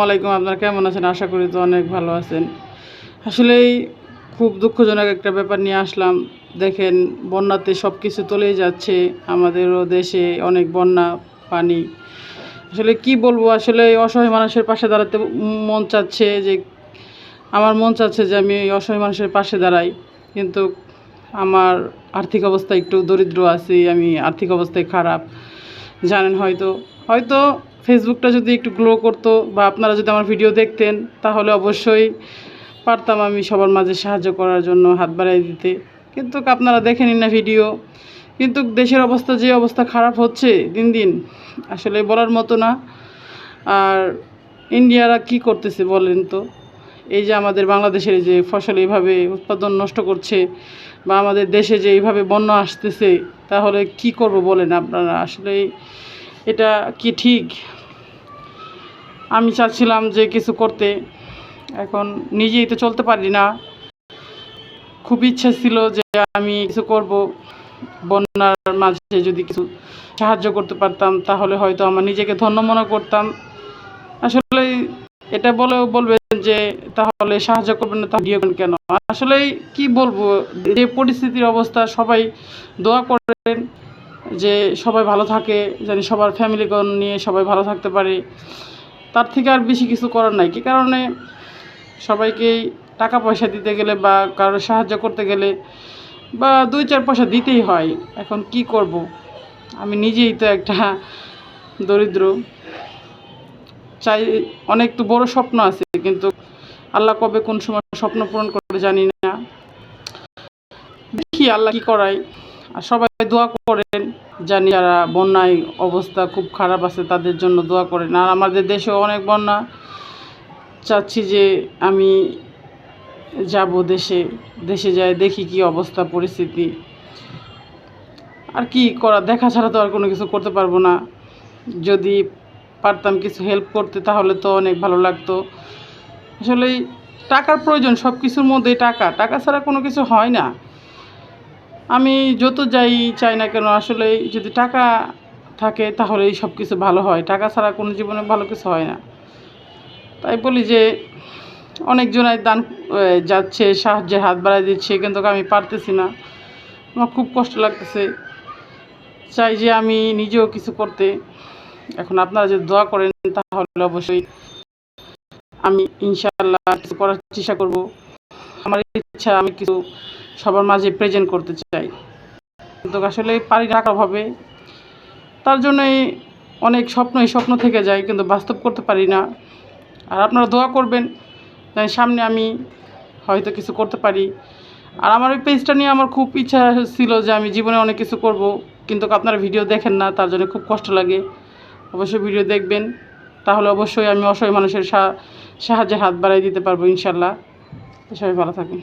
আলাইকুম আপনারা কেমন আছেন? আশা করি তো অনেক ভালো আছেন। আসলেই খুব দুঃখজনক একটা ব্যাপার নিয়ে আসলাম। দেখেন, বন্যাতে সব কিছু তলেই যাচ্ছে। আমাদেরও দেশে অনেক বন্যা, পানি। আসলে কি বলব, আসলে অসহায় মানুষের পাশে দাঁড়াতে মন চাচ্ছে যে, আমার মন চাচ্ছে যে আমি অসহায় মানুষের পাশে দাঁড়াই। কিন্তু আমার আর্থিক অবস্থা একটু দরিদ্র আছি, আমি আর্থিক অবস্থায় খারাপ। জানেন হয়তো হয়তো ফেসবুকটা যদি একটু গ্লো করতো বা আপনারা যদি আমার ভিডিও দেখতেন, তাহলে অবশ্যই পারতাম আমি সবার মাঝে সাহায্য করার জন্য হাত বাড়াই দিতে। কিন্তু আপনারা দেখেনি না ভিডিও কিন্তু দেশের অবস্থা যে অবস্থা খারাপ হচ্ছে দিন দিন, আসলে বলার মতো না। আর ইন্ডিয়ারা কি করতেছে বলেন তো? এই যে আমাদের বাংলাদেশের যে ফসল এইভাবে উৎপাদন নষ্ট করছে বা আমাদের দেশে যে এইভাবে বন্যা আসতেছে, তাহলে কি করব বলেন আপনারা? আসলে এটা কি ঠিক? আমি চাচ্ছিলাম যে কিছু করতে। এখন নিজেই তো চলতে পারি না। খুব ইচ্ছা ছিল যে আমি কিছু করব। বন্যার মাঝে যদি কিছু সাহায্য করতে পারতাম, তাহলে হয়তো আমার নিজেকে ধন্য মনে করতাম। আসলে এটা বলেও বলবেন যে, তাহলে সাহায্য করবেন না, তাহলে দিয়েবেন কেন? আসলে কি বলব, যে পরিস্থিতির অবস্থা, সবাই দোয়া করেন যে সবাই ভালো থাকে জানি সবার ফ্যামিলিগণ নিয়ে সবাই ভালো থাকতে পারে। তার থেকে আর বেশি কিছু করার নাই। কি কারণে? সবাইকেই টাকা পয়সা দিতে গেলে বা কারও সাহায্য করতে গেলে বা দুই চার পয়সা দিতেই হয়। এখন কি করব? আমি নিজেই তো একটা দরিদ্র। চাই, অনেক তো বড় স্বপ্ন আছে, কিন্তু আল্লাহ কবে কোন সময় স্বপ্ন পূরণ করতে জানি না। দেখি আল্লাহ কি করায়। আর সবাই দোয়া করেন জানি যারা বন্যায় অবস্থা খুব খারাপ আছে তাদের জন্য দোয়া করেন। আর আমাদের দেশেও অনেক বন্যা। চাচ্ছি যে আমি যাব দেশে দেশে যাই, দেখি কি অবস্থা, পরিস্থিতি। আর কি করা, দেখা ছাড়া তো আর কোনো কিছু করতে পারব না। যদি পারতাম কিছু হেল্প করতে, তাহলে তো অনেক ভালো লাগতো। আসলে টাকার প্রয়োজন সব কিছুর মধ্যে টাকা। টাকা ছাড়া কোনো কিছু হয় না। আমি যত যাই চাই না কেন, আসলে যদি টাকা থাকে তাহলে এই সব কিছু ভালো হয়। টাকা ছাড়া কোনো জীবনে ভালো কিছু হয় না। তাই বলি যে, অনেকজনাই দান যাচ্ছে, সাহায্যের হাত বাড়াই দিচ্ছে, কিন্তু আমি পারতেছি না। আমার খুব কষ্ট লাগতেছে। চাই যে আমি নিজেও কিছু করতে। এখন আপনারা যদি দোয়া করেন, তাহলে অবশ্যই আমি ইনশাআল্লাহ কিছু করার চেষ্টা করব। আমার ইচ্ছা আমি কিছু সবার মাঝে প্রেজেন্ট করতে চাই। কিন্তু আসলে পারি টাকার অভাবে তার জন্যই অনেক স্বপ্ন এই স্বপ্ন থেকে যায়, কিন্তু বাস্তব করতে পারি না। আর আপনারা দোয়া করবেন জানি সামনে আমি হয়তো কিছু করতে পারি। আর আমার ওই পেজটা নিয়ে আমার খুব ইচ্ছা ছিল যে আমি জীবনে অনেক কিছু করব, কিন্তু আপনারা ভিডিও দেখেন না, তার জন্য খুব কষ্ট লাগে। অবশ্যই ভিডিও দেখবেন, তাহলে অবশ্যই আমি অসহায় মানুষের সা- সাহায্যে হাত বাড়াই দিতে পারব ইনশাল্লাহ। সবাই ভালো থাকুন